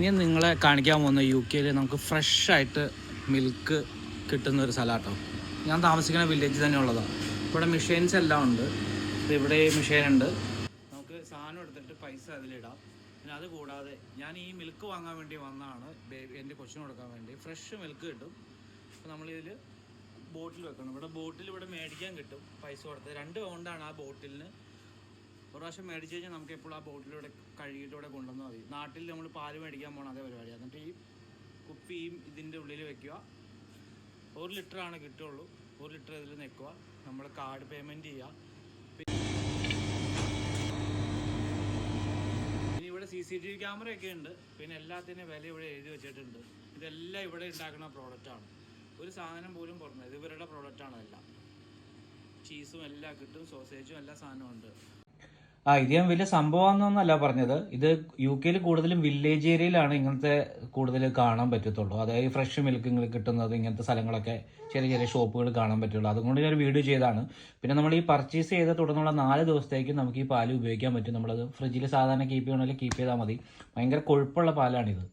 ഇനി നിങ്ങളെ കാണിക്കാൻ പോകുന്ന യു കെയിൽ നമുക്ക് ഫ്രഷ് ആയിട്ട് മിൽക്ക് കിട്ടുന്ന ഒരു സ്ഥലമാട്ടോ ഞാൻ താമസിക്കുന്ന വില്ലേജ് തന്നെ ഉള്ളതാണ് ഇവിടെ മെഷീൻസ് എല്ലാം ഉണ്ട്. ഇവിടെ മെഷീൻ ഉണ്ട്. നമുക്ക് സാധനം എടുത്തിട്ട് പൈസ അതിലിടാം. പിന്നെ അത് കൂടാതെ ഞാൻ ഈ മിൽക്ക് വാങ്ങാൻ വേണ്ടി വന്നതാണ് ബേബി എന്റെ കൊച്ചിന് കൊടുക്കാൻ വേണ്ടി. ഫ്രഷ് മിൽക്ക് കിട്ടും. അപ്പോൾ നമ്മളിതിൽ ബോട്ടിൽ വെക്കണം. ഇവിടെ ബോട്ടിൽ ഇവിടെ മേടിക്കാൻ കിട്ടും. പൈസ കൊടുത്ത്. രണ്ട് പൗണ്ടാണ് ആ ബോട്ടിലിന് പ്രാവശ്യം മേടിച്ച് കഴിഞ്ഞാൽ നമുക്ക് എപ്പോഴും ആ ബോട്ടിലൂടെ കഴുകിയിട്ടൂടെ കൊണ്ടുവന്നാൽ മതി. നാട്ടിൽ നമ്മൾ പാൽ മേടിക്കാൻ പോകണം അതേ പരിപാടി. എന്നിട്ട് ഈ കുപ്പിയും ഇതിന്റെ ഉള്ളിൽ വെക്കുക. ഒരു ലിറ്റർ ആണ് കിട്ടുള്ളൂ ഒരു ലിറ്റർ ഇതിൽ നിൽക്കുക. നമ്മൾ കാർഡ് പേയ്മെന്റ് ചെയ്യുക. പിന്നെ ഇവിടെ സി സി ടി വി ക്യാമറയൊക്കെ ഉണ്ട്. പിന്നെ എല്ലാത്തിന്റെ വില ഇവിടെ എഴുതി വെച്ചിട്ടുണ്ട്. ഇതെല്ലാം ഇവിടെ ഉണ്ടാക്കുന്ന പ്രോഡക്റ്റാണ് ഒരു സാധനം പോലും ഇത് ഇവരുടെ പ്രോഡക്റ്റാണ് എല്ലാം. ചീസും എല്ലാം കിട്ടും. സോസേജും എല്ലാ സാധനവും ഉണ്ട്. ആ ഇത് ഞാൻ വലിയ സംഭവമാണെന്നല്ല പറഞ്ഞത്. ഇത് യു കെയിൽ കൂടുതലും വില്ലേജ് ഏരിയയിലാണ് ഇങ്ങനത്തെ കൂടുതൽ കാണാൻ പറ്റത്തുള്ളൂ. അതായത് ഫ്രഷ് മിൽക്ക് ഇങ്ങനെ കിട്ടുന്നത് ഇങ്ങനത്തെ സ്ഥലങ്ങളൊക്കെ ചെറിയ ചെറിയ ഷോപ്പുകൾ കാണാൻ പറ്റുള്ളൂ. അതുകൊണ്ട് ഞാൻ വീഡിയോ ചെയ്താണ് പിന്നെ നമ്മൾ ഈ പർച്ചേസ് ചെയ്ത തുടർന്നുള്ള നാല് ദിവസത്തേക്ക് നമുക്ക് ഈ പാൽ ഉപയോഗിക്കാൻ പറ്റും. നമ്മളത് ഫ്രിഡ്ജിൽ സാധാരണ കീപ്പ് ചെയ്യണമെങ്കിൽ കീപ്പ് ചെയ്താൽ മതി. ഭയങ്കര കൊഴുപ്പുള്ള പാലാണിത്.